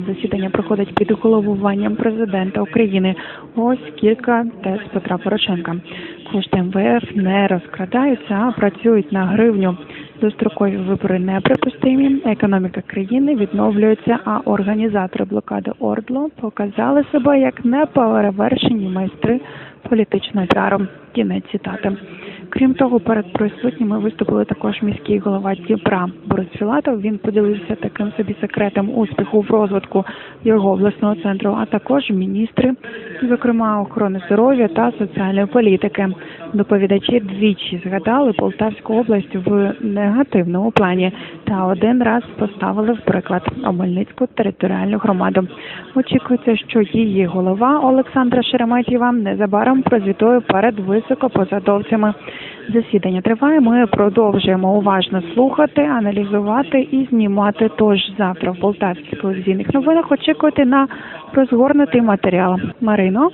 Засідання проходить під головуванням президента України. Ось кілька тез Петра Порошенка. Кошти МВФ не розкрадаються, а працюють на гривню. Дострокові вибори неприпустимі. Економіка країни відновлюється, а організатори блокади Ордло показали себе як неперевершені майстри політичного піару. Кінець цитати. Крім того, перед присутніми виступили також міський голова Дніпра Борис Філатов. Він поділився таким собі секретом успіху в розвитку його обласного центру, а також міністри, зокрема охорони здоров'я та соціальної політики. Доповідачі двічі згадали Полтавську область в негативному плані та один раз поставили в приклад Омельницьку територіальну громаду. Очікується, що її голова Олександра Шереметєва незабаром прозвітує перед високопосадовцями. Засідання триває. Ми продовжуємо уважно слухати, аналізувати і знімати. Тож завтра в полтавських телевізійних новинах очікуйте на розгорнутий матеріал. Марино.